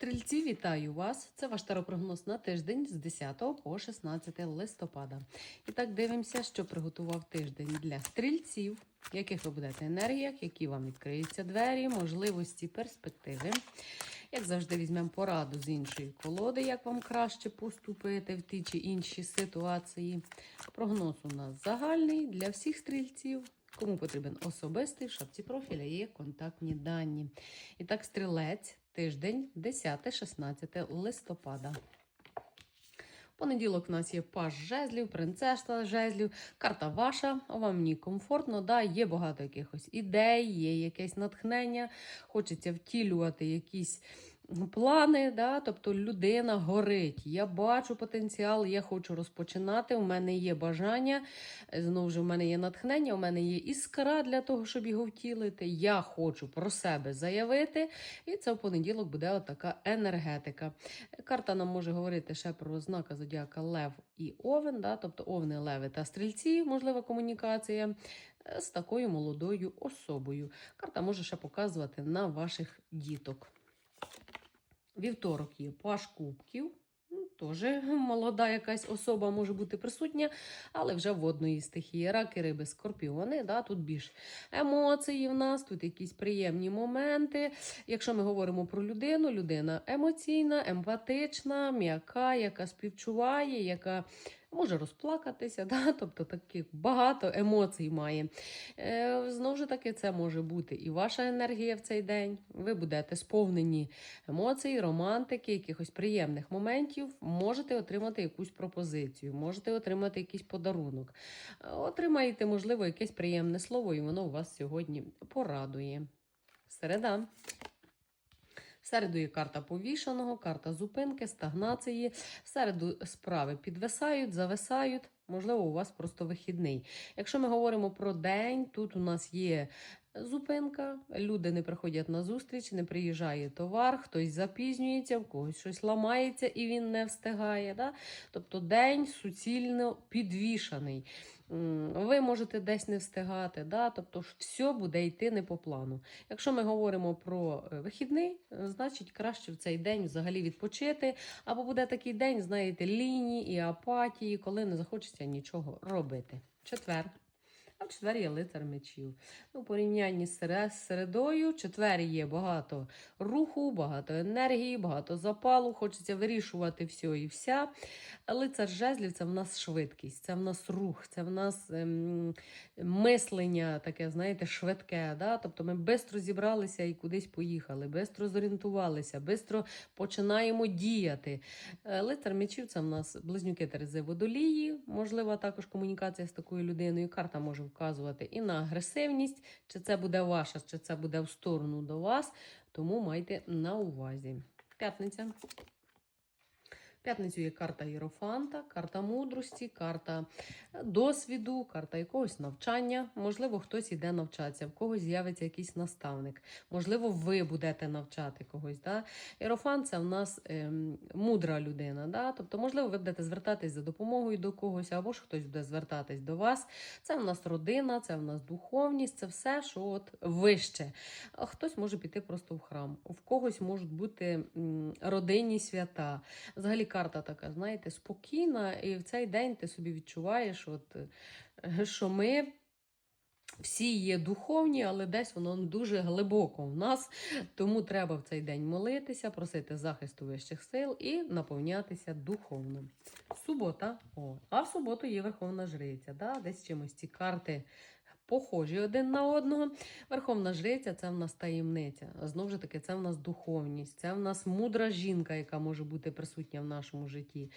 Стрільці, вітаю вас! Це ваш таропрогноз на тиждень з 10 по 16 листопада. І так дивимося, що приготував тиждень для стрільців, яких ви будете енергіях, які вам відкриються двері, можливості, перспективи. Як завжди, візьмемо пораду з іншої колоди, як вам краще поступити в ті чи інші ситуації. Прогноз у нас загальний для всіх стрільців. Кому потрібен особистий, в шапці профіля є контактні дані. І так, стрілець, тиждень, 10-16 листопада. Понеділок в нас є паж жезлів, принцеса жезлів, карта ваша, вам ні комфортно, да, є багато якихось ідей, є якесь натхнення, хочеться втілювати якісь плани, да, тобто людина горить. Я бачу потенціал, я хочу розпочинати, у мене є бажання, знову ж у мене є натхнення, у мене є іскра для того, щоб його втілити. Я хочу про себе заявити, і це в понеділок буде отака енергетика. Карта нам може говорити ще про знака зодіака Лев і Овен, да, тобто овни, леви та стрільці, можлива комунікація е, з такою молодою особою. Карта може ще показувати на ваших діток. Вівторок є паш кубків. Ну, Теж молода якась особа може бути присутня, але вже водної стихії. Раки, риби, скорпіони. Да, Тут більш емоції в нас, тут якісь приємні моменти. Якщо ми говоримо про людину, людина емоційна, емпатична, м'яка, яка співчуває, яка може розплакатися, да? тобто таких багато емоцій має. Е, Знову ж таки, це може бути і ваша енергія в цей день. Ви будете сповнені емоцій, романтики, якихось приємних моментів. Можете отримати якусь пропозицію, можете отримати якийсь подарунок. Отримаєте, можливо, якесь приємне слово, і воно вас сьогодні порадує. Середа. Середу є карта повішаного, карта зупинки, стагнації. Середу справи підвисають, зависають. Можливо, у вас просто вихідний. Якщо ми говоримо про день, тут у нас є зупинка, люди не приходять на зустріч, не приїжджає товар, хтось запізнюється, в когось щось ламається і він не встигає. Да? Тобто день суцільно підвішаний. Ви можете десь не встигати, да? тобто все буде йти не по плану. Якщо ми говоримо про е, вихідний, е, значить краще в цей день взагалі відпочити. Або буде такий день, знаєте, лінії і апатії, коли не захочеться нічого робити. Четвер. А в четвер є лицар мечів. Ну, порівнянні з середою, в четвер є багато руху, багато енергії, багато запалу. Хочеться вирішувати все і вся. Лицар жезлів це в нас швидкість, це в нас рух, це в нас ем, мислення таке, знаєте, швидке. Да? Тобто ми швидко зібралися і кудись поїхали, швидко зорієнтувалися, швидко починаємо діяти. Е, Лицар мечів це в нас близнюки Терези водолії, можлива також комунікація з такою людиною. Карта може вказувати і на агресивність, чи це буде ваша, чи це буде в сторону до вас. Тому майте на увазі. П'ятниця. П'ятницю є карта Єрофанта, карта мудрості, карта досвіду, карта якогось навчання. Можливо, хтось іде навчатися, в когось з'явиться якийсь наставник. Можливо, ви будете навчати когось. Да? Єрофант це в нас ем, мудра людина. Да? Тобто, можливо, ви будете звертатись за допомогою до когось, або ж хтось буде звертатись до вас. Це в нас родина, це в нас духовність, це все, що от вище. А хтось може піти просто в храм. В когось можуть бути родинні свята. Взагалі карта така, знаєте, спокійна, і в цей день ти собі відчуваєш, от, е, що ми. Всі є духовні, але десь воно дуже глибоко в нас. Тому треба в цей день молитися, просити захисту вищих сил і наповнятися духовно. Субота. О, а в суботу є Верховна Жриця. Да? Десь чимось ці карти похожі один на одного. Верховна Жриця це в нас таємниця. Знову ж таки, це в нас духовність, це в нас мудра жінка, яка може бути присутня в нашому житті.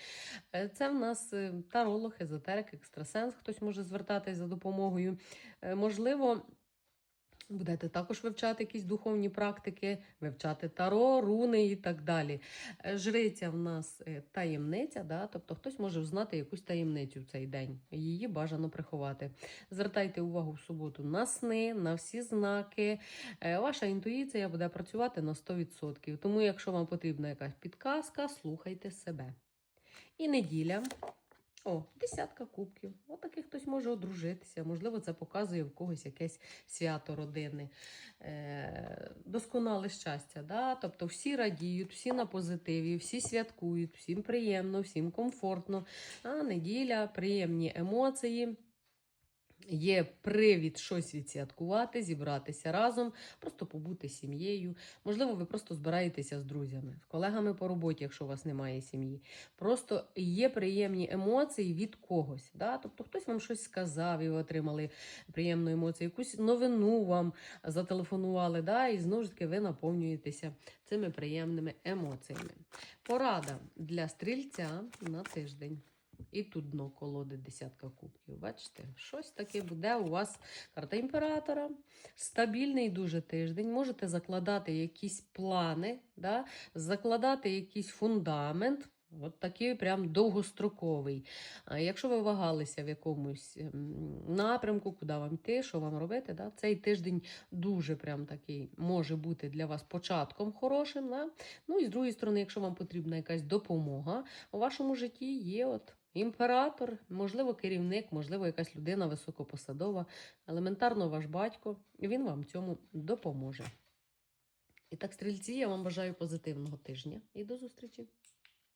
Е, Це в нас е, таролог, езотерик, екстрасенс, хтось може звертатись за допомогою. Е, Можливо, будете також вивчати якісь духовні практики, вивчати таро, руни і так далі. Е, Жриця в нас е, таємниця, да? тобто хтось може взнати якусь таємницю в цей день. Її бажано приховати. Звертайте увагу в суботу на сни, на всі знаки. Е, Ваша інтуїція буде працювати на 100%. Тому, якщо вам потрібна якась підказка, слухайте себе. І неділя. О, десятка кубків. Отакий хтось може одружитися. Можливо, це показує в когось якесь свято родини. Е, досконале щастя. Да? Тобто всі радіють, всі на позитиві, всі святкують, всім приємно, всім комфортно. А неділя, приємні емоції. Є привід щось відсвяткувати, зібратися разом, просто побути сім'єю. Можливо, ви просто збираєтеся з друзями, з колегами по роботі, якщо у вас немає сім'ї. Просто є приємні емоції від когось. Да? Тобто хтось вам щось сказав, і ви отримали приємну емоцію, якусь новину вам зателефонували, да? і знову ж таки ви наповнюєтеся цими приємними емоціями. Порада для стрільця на тиждень. І тут дно колоди десятка кубків. Бачите, щось таке буде у вас карта імператора. Стабільний дуже тиждень. Можете закладати якісь плани, да? закладати якийсь фундамент. От такий прям довгостроковий. Якщо ви вагалися в якомусь ем, напрямку, куди вам йти, що вам робити, да? цей тиждень дуже прям такий може бути для вас початком хорошим. Да? Ну і з другої сторони, якщо вам потрібна якась допомога, у вашому житті є от імператор, можливо, керівник, можливо, якась людина високопосадова, елементарно ваш батько, він вам цьому допоможе. І так, стрільці, я вам бажаю позитивного тижня і до зустрічі!